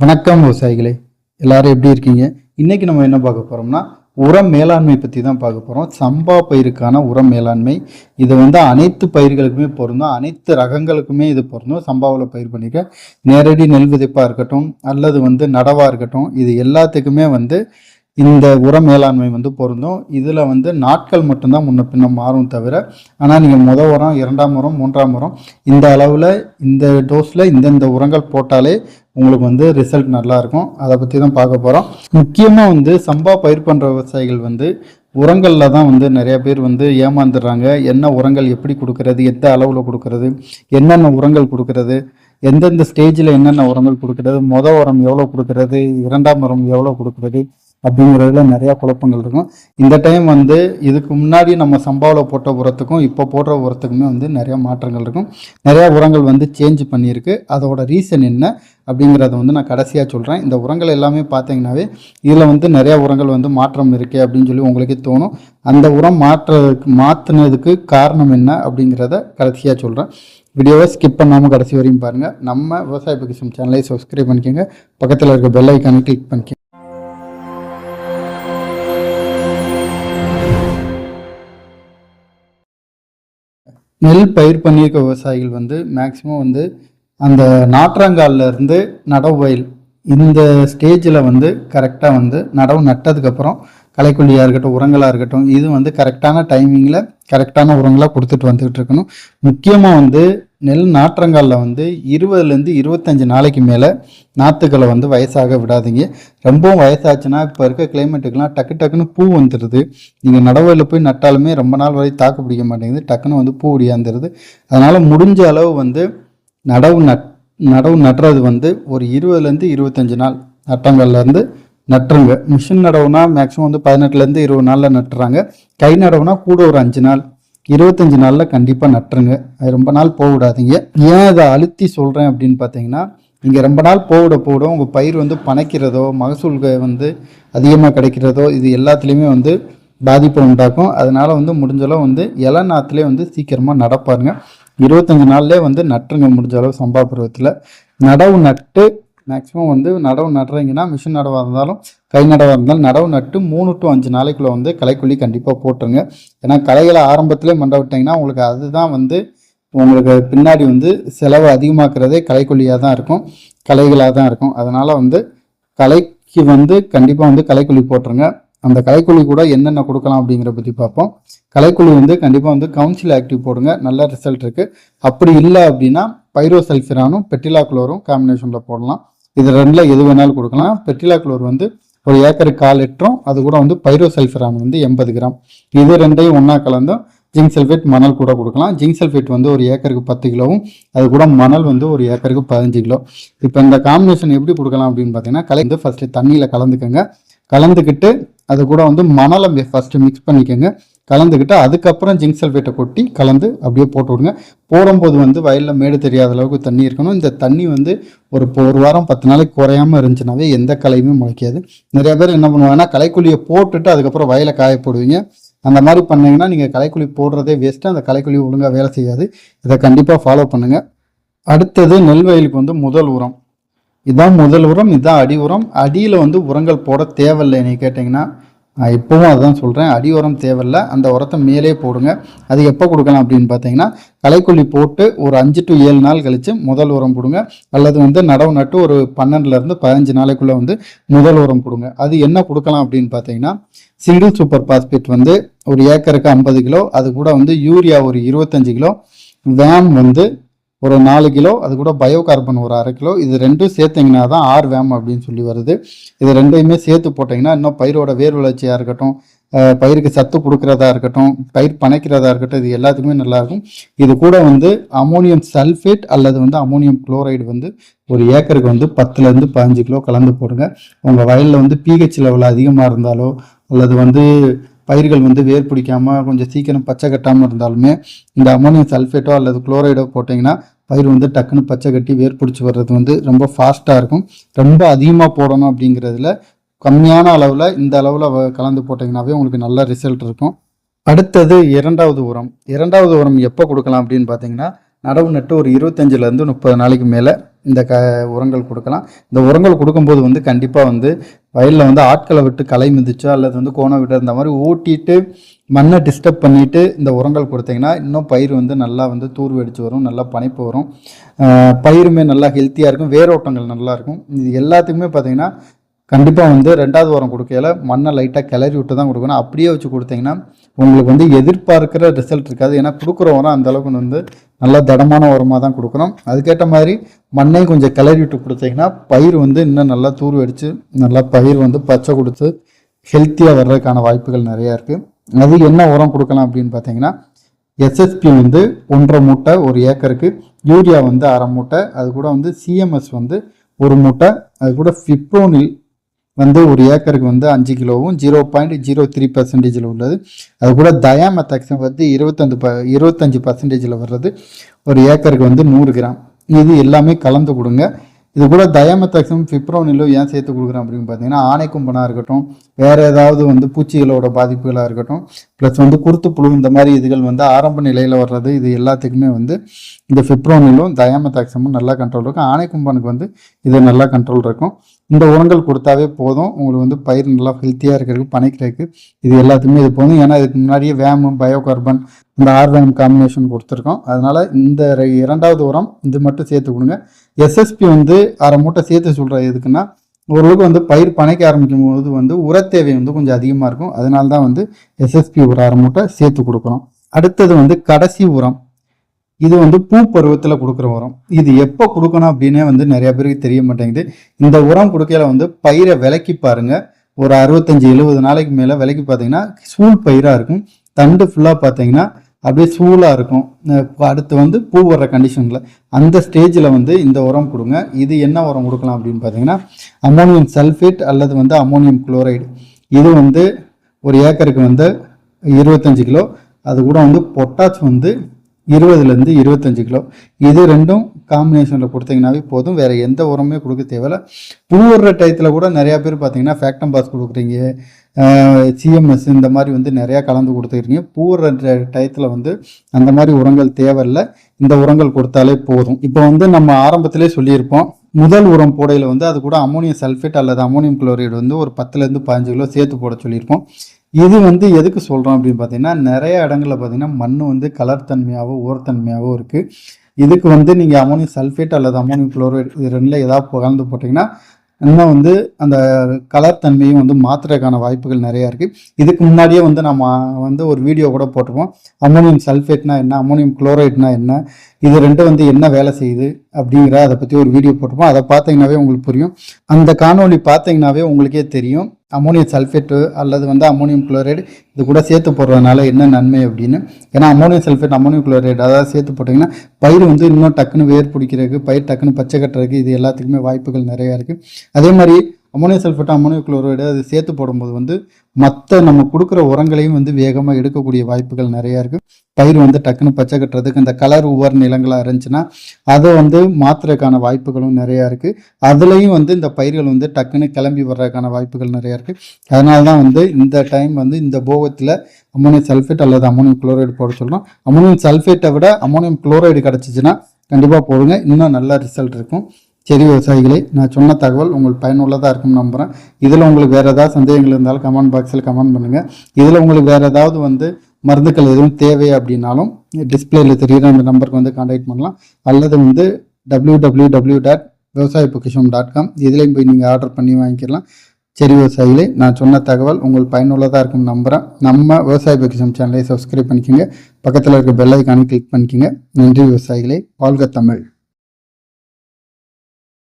வணக்கம் விவசாயிகளே எல்லாரும் எப்படி இருக்கீங்க? இன்னைக்கு நம்ம என்ன பார்க்க போறோம்னா உரம் மேலாண்மை பற்றி தான் பார்க்க போகிறோம் சம்பா பயிருக்கான உரம் மேலாண்மை. இது வந்து அனைத்து பயிர்களுக்குமே பொருந்தும். அனைத்து ரகங்களுக்குமே இது பொருந்தும். சம்பாவில் பயிர் பண்ணிக்க. நேரடி நெல் விதைப்பாக இருக்கட்டும் அல்லது வந்து நடவாக இருக்கட்டும் இது எல்லாத்துக்குமே வந்து இந்த உர மேலாண்மை வந்து பொருந்தும். இதில் வந்து நாட்கள் மட்டும்தான் முன்ன பின்ன மாறும் தவிர ஆனால் நீங்கள் முத உரம் இரண்டாம் உரம் மூன்றாம் உரம் இந்த அளவில் இந்த டோஸில் இந்தந்த உரங்கள் போட்டாலே உங்களுக்கு வந்து ரிசல்ட் நல்லாயிருக்கும் அதை பற்றி தான் பார்க்க போகிறோம் முக்கியமாக வந்து சம்பா பயிர் பண்ணுற விவசாயிகள் வந்து உரங்களில் தான் வந்து நிறையா பேர் வந்து ஏமாந்துடுறாங்க. என்ன உரங்கள் எப்படி கொடுக்கறது எந்த அளவில் கொடுக்கறது என்னென்ன உரங்கள் கொடுக்கறது எந்தெந்த ஸ்டேஜில் என்னென்ன உரங்கள் கொடுக்கறது மொதல் உரம் எவ்வளோ கொடுக்கறது இரண்டாம் உரம் எவ்வளோ கொடுக்கறது அப்படிங்கிறதுல நிறையா குழப்பங்கள் இருக்கும். இந்த டைம் வந்து இதுக்கு முன்னாடி நம்ம சம்பாவில் போட்ட உரத்துக்கும் இப்போ போடுற உரத்துக்குமே வந்து நிறையா மாற்றங்கள் இருக்கும். நிறையா உரங்கள் வந்து சேஞ்ச் பண்ணியிருக்கு. அதோட ரீசன் என்ன அப்படிங்கிறத வந்து நான் கடைசியாக சொல்கிறேன் இந்த உரங்கள் எல்லாமே பார்த்தீங்கன்னாவே இதில் வந்து நிறையா உரங்கள் வந்து மாற்றம் இருக்குது அப்படின்னு சொல்லி உங்களுக்கே தோணும். அந்த உரம் மாற்றுறதுக்கு மாற்றினதுக்கு காரணம் என்ன அப்படிங்கிறத கடைசியாக சொல்கிறேன் வீடியோவை ஸ்கிப் பண்ணாமல் கடைசி வரையும் பாருங்கள் நம்ம விவசாய பகிசம் சேனலை சப்ஸ்கிரைப் பண்ணிக்கோங்க. பக்கத்தில் இருக்க பெல் ஐக்கானை கிளிக் பண்ணிக்கோங்க. நெல் பயிர் பண்ணியிருக்க விவசாயிகள் வந்து மேக்சிமம் வந்து அந்த நாற்றாங்கால்ல இருந்து நடவு வயல் இந்த ஸ்டேஜில் வந்து கரெக்டாக வந்து நடவு நட்டதுக்கப்புறம் களைக்கொல்லியாக இருக்கட்டும் உரங்களாக இருக்கட்டும் இது வந்து கரெக்டான டைமிங்கில் கரெக்டான உரங்களாக கொடுத்துட்டு வந்துகிட்டு இருக்கணும். முக்கியமாக வந்து நெல் நாற்றங்காலில் வந்து இருபதுலேருந்து இருபத்தஞ்சி நாளைக்கு மேலே நாற்றுக்களை வந்து வயசாக விடாதீங்க. ரொம்பவும் வயசாச்சுன்னா இப்போ இருக்க கிளைமேட்டுக்கெலாம் டக்கு டக்குன்னு பூ வந்துடுது. நீங்கள் நடவில் போய் நட்டாலுமே ரொம்ப நாள் வரை தாக்கு பிடிக்க மாட்டேங்குது. டக்குன்னு வந்து பூ ஒடியாந்துருது. அதனால் முடிஞ்ச அளவு வந்து நடவு நட் நடவு நடுறது வந்து ஒரு இருபதுலேருந்து இருபத்தஞ்சி நாள் நட்டங்கள்லேருந்து நட்டுருங்க. மிஷின் நடவுனா மேக்ஸிமம் வந்து பதினெட்டுலேருந்து இருபது நாளில் நட்டுறாங்க. கை நடவுனா கூட ஒரு அஞ்சு நாள். இருபத்தஞ்சி நாளில் கண்டிப்பாக நட்டுருங்க. அது ரொம்ப நாள் போகவிடாதீங்க ஏன் அதை அழுத்தி சொல்கிறேன் அப்படின்னு பார்த்தீங்கன்னா இங்கே ரொம்ப நாள் போவிட போட உங்கள் பயிர் வந்து பனைக்கிறதோ மகசூல்கள் வந்து அதிகமாக கிடைக்கிறதோ இது எல்லாத்துலேயுமே வந்து பாதிப்பை உண்டாக்கும். அதனால் வந்து முடிஞ்சளவு வந்து இலை நாற்றுலேயே வந்து சீக்கிரமாக நடப்பாருங்க இருபத்தஞ்சி நாள்லேயே வந்து நட்டுருங்க முடிஞ்ச அளவு சம்பா பருவத்தில். நடவு நட்டு மேக்ஸிமம் வந்து நடவு நடுறீங்கன்னா மிஷின் நடவாக இருந்தாலும் கை நடவாக இருந்தாலும் நடவு நட்டு மூணு டு அஞ்சு நாளைக்குள்ளே வந்து களைக்குள்ளி கண்டிப்பாக போட்டுருங்க. ஏன்னா களைகளை ஆரம்பத்திலே மண்ட விட்டிங்கன்னா உங்களுக்கு அதுதான் வந்து உங்களுக்கு பின்னாடி வந்து செலவு அதிகமாக்குறதே களைக்கொல்லியாக தான் இருக்கும். களைகளாக தான் இருக்கும். அதனால் வந்து களைக்கு வந்து கண்டிப்பாக வந்து களைக்கொல்லி போட்டுருங்க. அந்த கலைக்குழி கூட என்னென்ன கொடுக்கலாம் அப்படிங்கிற பற்றி பார்ப்போம். கலைக்குழி வந்து கண்டிப்பாக வந்து கவுன்சில் ஆக்டிவ் போடுங்க. நல்ல ரிசல்ட் இருக்குது அப்படி இல்லை அப்படின்னா பைரோசல்ஃபிரானும் பெட்டிலா குளோரும் காம்பினேஷனில் போடலாம். இது ரெண்டில் எது வேணாலும் கொடுக்கலாம். பெட்டிலா குளோர் வந்து ஒரு ஏக்கருக்கு கால் லிட்டரும் அது கூட வந்து பைரோசல்ஃபிரான் வந்து எண்பது கிராம். இது ரெண்டையும் ஒன்றா கலந்தும் ஜிங்க் சல்ஃபேட் மணல் கூட கொடுக்கலாம். ஜிங்க் சல்ஃபேட் வந்து ஒரு ஏக்கருக்கு பத்து கிலோவும் அது கூட மணல் வந்து ஒரு ஏக்கருக்கு பதினஞ்சு கிலோ. இப்போ இந்த காம்பினேஷன் எப்படி கொடுக்கலாம் அப்படின்னு பார்த்தீங்கன்னா கலந்து ஃபஸ்ட்டு தண்ணியில் கலந்துக்கோங்க. கலந்துக்கிட்டு அது கூட வந்து மணலை ஃபஸ்ட்டு மிக்ஸ் பண்ணிக்கோங்க. கலந்துக்கிட்டு அதுக்கப்புறம் ஜிங்க் சல்ஃபேட்டை கொட்டி கலந்து அப்படியே போட்டு விடுங்க. போடும்போது வந்து வயலில் மேடு தெரியாத அளவுக்கு தண்ணி இருக்கணும். இந்த தண்ணி வந்து ஒரு இப்போ ஒரு வாரம் பத்து நாளைக்கு குறையாம இருந்துச்சுனாவே எந்த களையுமே முளைக்காது. நிறைய பேர் என்ன பண்ணுவாங்கன்னா கலைக்குழியை போட்டுட்டு அதுக்கப்புறம் வயலை காய போடுவீங்க. அந்த மாதிரி பண்ணிங்கன்னா நீங்கள் கலைக்குழி போடுறதே வேஸ்ட்டு அந்த கலைக்குழி ஒழுங்காக வேலை செய்யாது. இதை கண்டிப்பாக ஃபாலோ பண்ணுங்கள் அடுத்தது நெல் வயலுக்கு வந்து முதல் உரம். இதுதான் முதல் உரம் இதுதான் அடி உரம். அடியில் வந்து உரங்கள் போட தேவையில்லை. நீ கேட்டிங்கன்னா இப்போவும் அதுதான் சொல்கிறேன் அடி உரம் தேவையில்ல. அந்த உரத்தை மேலே போடுங்க. அது எப்போ கொடுக்கலாம் அப்படின்னு பார்த்தீங்கன்னா களைக்கொல்லி போட்டு ஒரு அஞ்சு டு ஏழு நாள் கழித்து முதல் உரம் கொடுங்க அல்லது வந்து நடவு நட்டு ஒரு பன்னெண்டுலேருந்து பதினஞ்சு நாளைக்குள்ளே வந்து முதல் உரம் கொடுங்க அது என்ன கொடுக்கலாம் அப்படின்னு பார்த்தீங்கன்னா சிங்கிள் சூப்பர் பாஸ்பேட் வந்து ஒரு ஏக்கருக்கு ஐம்பது கிலோ அது கூட வந்து யூரியா ஒரு இருபத்தஞ்சு கிலோ வேம் வந்து ஒரு நாலு கிலோ அது கூட பயோ கார்பன் ஒரு அரை கிலோ. இது ரெண்டும் சேர்த்திங்கன்னா தான் ஆர் வேம் அப்படின்னு சொல்லி வருது. இது ரெண்டையுமே சேர்த்து போட்டிங்கன்னா இன்னும் பயிரோட வேர் வளர்ச்சியாக இருக்கட்டும் பயிருக்கு சத்து கொடுக்குறதா இருக்கட்டும் பயிர் பனைக்கிறதா இருக்கட்டும் இது எல்லாத்துக்குமே நல்லாயிருக்கும். இது கூட வந்து அமோனியம் சல்ஃபேட் அல்லது வந்து அமோனியம் குளோரைடு வந்து ஒரு ஏக்கருக்கு வந்து பத்துலேருந்து பதினஞ்சு கிலோ கலந்து போடுங்க. உங்கள் வயலில் வந்து பிஹெச் லெவல் அதிகமாக இருந்தாலோ அல்லது வந்து பயிர்கள் வந்து வேர் பிடிக்காமல் கொஞ்சம் சீக்கிரம் பச்சை கட்டாமல் இருந்தாலுமே இந்த அமோனியம் சல்ஃபேட்டோ அல்லது குளோரைடோ போட்டிங்கன்னா பயிர் வந்து டக்குன்னு பச்சை கட்டி வேர் பிடிச்சி வர்றது வந்து ரொம்ப ஃபாஸ்ட்டாக இருக்கும். ரொம்ப அதிகமாக போடணும் அப்படிங்கிறதுல கம்மியான அளவில் இந்த அளவில் கலந்து போட்டிங்கனாவே உங்களுக்கு நல்ல ரிசல்ட் இருக்கும். அடுத்தது இரண்டாவது உரம். இரண்டாவது உரம் எப்போ கொடுக்கலாம் அப்படின்னு பார்த்தீங்கன்னா நடவு நட்டு ஒரு இருபத்தஞ்சிலேருந்து முப்பது நாளைக்கு மேலே இந்த க உரங்கள் கொடுக்கலாம். இந்த உரங்கள் கொடுக்கும்போது வந்து கண்டிப்பாக வந்து வயலில் வந்து ஆட்களை விட்டு களை மிதிச்சோ அல்லது வந்து கோணம் விட்டு இருந்த மாதிரி ஓட்டிட்டு மண்ணை டிஸ்டர்ப் பண்ணிவிட்டு இந்த உரங்கள் கொடுத்தீங்கன்னா இன்னும் பயிர் வந்து நல்லா வந்து தூர் வெடிச்சு வரும் நல்லா பனிப்பு வரும். பயிருமே நல்லா ஹெல்த்தியாக இருக்கும் வேரோட்டங்கள் நல்லாயிருக்கும் இது எல்லாத்துக்குமே பார்த்தீங்கன்னா கண்டிப்பாக வந்து ரெண்டாவது உரம் கொடுக்கையில மண்ணை லைட்டாக கிளறி விட்டு தான் கொடுக்கணும். அப்படியே வச்சு கொடுத்தீங்கன்னா உங்களுக்கு வந்து எதிர்பார்க்கிற ரிசல்ட் இருக்காது. ஏன்னா கொடுக்குற உரம் அந்தளவுக்கு வந்து நல்லா திடமான உரமாக தான் கொடுக்குறோம் அதுக்கேற்ற மாதிரி மண்ணையும் கொஞ்சம் கிளறி விட்டு கொடுத்தீங்கன்னா பயிர் வந்து இன்னும் நல்லா தூர் வெடிச்சு நல்லா பயிர் வந்து பச்சை கொடுத்து ஹெல்த்தியாக வர்றதுக்கான வாய்ப்புகள் நிறையா இருக்குது அது என்ன உரம் கொடுக்கலாம் அப்படின்னு பார்த்தீங்கன்னா எஸ்எஸ்பி வந்து ஒன்றரை மூட்டை ஒரு ஏக்கருக்கு யூரியா வந்து அரை மூட்டை அது கூட வந்து சிஎம்எஸ் வந்து ஒரு மூட்டை அது கூட ஃபிப்ரோனில் வந்து ஒரு ஏக்கருக்கு வந்து அஞ்சு கிலோவும் ஜீரோ பாயிண்ட் ஜீரோ த்ரீ பர்சன்டேஜில் உள்ளது. அது கூட தயாமெத்தாக்சம் வந்து இருபத்தஞ்சு ப இருபத்தஞ்சு பர்சன்டேஜில் வர்றது ஒரு ஏக்கருக்கு வந்து நூறு கிராம். இது எல்லாமே கலந்து கொடுங்க. இது கூட தயாமெத்தாக்சம் ஃபிப்ரோனிலும் ஏன் சேர்த்து கொடுக்குறேன் அப்படின்னு பார்த்தீங்கன்னா ஆனைக்கும்பனாக இருக்கட்டும் வேறு ஏதாவது வந்து பூச்சிகளோட பாதிப்புகளாக இருக்கட்டும் ப்ளஸ் வந்து குருத்து புழு இந்த மாதிரி இதுகள் வந்து ஆரம்ப நிலையில் வர்றது இது எல்லாத்துக்குமே வந்து இந்த ஃபிப்ரோனிலும் தயாமதாக்சமும் நல்லா கண்ட்ரோல் இருக்கும். ஆனைக்கும்பானுக்கு வந்து இது நல்லா கண்ட்ரோல் இருக்கும். இந்த உரங்கள் கொடுத்தாவே போதும். உங்களுக்கு வந்து பயிர் நல்லா ஹெல்த்தியாக இருக்கிறதுக்கு பனைக்கிறதுக்கு இது எல்லாத்துக்குமே இது போதும். ஏன்னா இதுக்கு முன்னாடியே வேமும் பயோகார்பன் இந்த ஆர்வம் காம்பினேஷன் கொடுத்துருக்கோம். அதனால் இந்த இரண்டாவது உரம் இது மட்டும் சேர்த்து கொடுங்க. எஸ்எஸ்பி வந்து அரை மூட்டை சேர்த்து சொல்கிற எதுக்குன்னா ஓரளவுக்கு வந்து பயிர் பனைக்க ஆரம்பிக்கும் போது வந்து உரத்தேவை வந்து கொஞ்சம் அதிகமாக இருக்கும். அதனால தான் வந்து எஸ்எஸ்பி ஒரு அரை மூட்டை சேர்த்து கொடுக்குறோம் அடுத்தது வந்து கடைசி உரம். இது வந்து பூ பருவத்தில் கொடுக்குற உரம். இது எப்போ கொடுக்கணும் அப்படின்னே வந்து நிறைய பேருக்கு தெரிய மாட்டேங்குது. இந்த உரம் கொடுக்கையில வந்து பயிரை விலக்கி பாருங்கள் ஒரு அறுபத்தஞ்சி எழுபது நாளைக்கு மேலே விலக்கி பார்த்தீங்கன்னா சூழ் பயிராக இருக்கும். தண்டு ஃபுல்லாக பார்த்தீங்கன்னா அப்படியே சூலாக இருக்கும். அடுத்து வந்து பூ வர்ற கண்டிஷனில் அந்த ஸ்டேஜில் வந்து இந்த உரம் கொடுங்க. இது என்ன உரம் கொடுக்கலாம் அப்படின்னு பார்த்தீங்கன்னா அமோனியம் சல்ஃபேட் அல்லது வந்து அமோனியம் குளோரைடு இது வந்து ஒரு ஏக்கருக்கு வந்து இருபத்தஞ்சு கிலோ. அது கூட வந்து பொட்டாச் வந்து இருபதுலேருந்து இருபத்தஞ்சு கிலோ. இது ரெண்டும் காம்பினேஷனில் கொடுத்தீங்கன்னாவே போதும். வேறு எந்த உரமே கொடுக்க தேவையில்ல. புழு வர்ற டயத்தில் கூட நிறையா பேர் பார்த்தீங்கன்னா ஃபேக்டம் பாஸ் கொடுக்குறீங்க. சிஎம்எஸ் இந்த மாதிரி வந்து நிறையா கலந்து கொடுத்துக்கிறீங்க. பூ டயத்தில் வந்து அந்த மாதிரி உரங்கள் தேவையில்லை. இந்த உரங்கள் கொடுத்தாலே போதும். இப்போ வந்து நம்ம ஆரம்பத்திலே சொல்லியிருப்போம். முதல் உரம் போடையில் வந்து அது கூட அமோனியம் சல்ஃபேட் அல்லது அமோனியம் குளோரைடு வந்து ஒரு பத்துலேருந்து பதினஞ்சு கிலோ சேர்த்து போட சொல்லியிருக்கோம். இது வந்து எதுக்கு சொல்கிறோம் அப்படின்னு பார்த்தீங்கன்னா நிறைய இடங்களில் பார்த்தீங்கன்னா மண் வந்து கலர் தன்மையாகவும் ஓரத்தன்மையாகவும் இருக்குது இதுக்கு வந்து நீங்கள் அமோனியம் சல்ஃபேட் அல்லது அமோனியம் குளோரைடு இது ரெண்டில் ஏதாவது கலந்து போட்டிங்கன்னா இன்னும் வந்து அந்த கலர் தன்மையும் வந்து மாற்றுறதுக்கான வாய்ப்புகள் நிறையா இருக்குது இதுக்கு முன்னாடியே வந்து நம்ம வந்து ஒரு வீடியோ கூட போட்டிருப்போம். அம்மோனியம் சல்ஃபேட்னா என்ன அம்மோனியம் குளோரைட்னா என்ன இது ரெண்டும் வந்து என்ன வேலை செய்யுது அப்படிங்கிற அதை பற்றி ஒரு வீடியோ போட்டிருப்போம். அதை பார்த்தீங்கன்னாவே உங்களுக்கு புரியும். அந்த காணொளி பார்த்தீங்கன்னாவே உங்களுக்கே தெரியும். அமோனியம் சல்ஃபேட்டு அல்லது வந்து அமோனியம் குளோரைடு இது கூட சேர்த்து போடுறதுனால என்ன நன்மை அப்படின்னு? ஏன்னா அமோனியம் சல்ஃபேட் அமோனியம் குளோரைடு அதாவது சேர்த்து போட்டிங்கன்னா பயிர் வந்து இன்னும் டக்குன்னு வேர் பிடிக்கிறதுக்கு பயிர் டக்குன்னு பச்சை கட்டுறதுக்கு இது எல்லாத்துக்குமே வாய்ப்புகள் நிறையா இருக்குது அதே மாதிரி அமோனியம் சல்ஃபேட் அமோனியம் குளோரைடு அது சேர்த்து போடும்போது வந்து மற்ற நம்ம கொடுக்குற உரங்களையும் வந்து வேகமாக எடுக்கக்கூடிய வாய்ப்புகள் நிறையா இருக்குது பயிர் வந்து டக்குன்னு பச்சை கட்டுறதுக்கு இந்த கலர் உவர் நிலங்களாக இருந்துச்சுன்னா அதை வந்து மாத்துறதுக்கான வாய்ப்புகளும் நிறையா இருக்குது அதுலேயும் வந்து இந்த பயிர்கள் வந்து டக்குன்னு கிளம்பி வர்றதுக்கான வாய்ப்புகள் நிறையா இருக்குது அதனால தான் வந்து இந்த டைம் வந்து இந்த போகத்தில் அமோனியம் சல்ஃபேட் அல்லது அமோனியம் குளோரைடு போட சொல்கிறோம் அமோனியம் சல்ஃபேட்டை விட அமோனியம் குளோரைடு கிடச்சிச்சின்னா கண்டிப்பாக போடுங்க. இன்னும் நல்ல ரிசல்ட் இருக்கும். சரி விவசாயிகளே நான் சொன்ன தகவல் உங்களுக்கு பயனுள்ளதாக இருக்கும்னு நம்புகிறேன் இதில் உங்களுக்கு வேறு ஏதாவது சந்தேகங்கள் இருந்தாலும் கமெண்ட் பாக்ஸில் கமெண்ட் பண்ணுங்கள் இதில் உங்களுக்கு வேறு ஏதாவது வந்து மருந்துக்கள் எதுவும் தேவை அப்படின்னாலும் டிஸ்பிளேயில் தெரியுற அந்த நம்பருக்கு வந்து காண்டாக்ட் பண்ணலாம். அல்லது வந்து டபிள்யூ டபிள்யூ டபிள்யூ டாட் விவசாய பொக்கிஷம் டாட் காம் இதுலேயும் போய் நீங்கள் ஆர்டர் பண்ணி வாங்கிக்கலாம். சரி விவசாயிகளே நான் சொன்ன தகவல் உங்களுக்கு பயனுள்ளதாக இருக்கும்னு நம்புகிறேன் நம்ம விவசாய பொக்கிஷம் சேனலை சப்ஸ்கிரைப் பண்ணிக்கோங்க. பக்கத்தில் இருக்க பெல் ஐக்கானை கிளிக் பண்ணிக்கோங்க. நன்றி விவசாயிகளே. வாழ்க தமிழ்.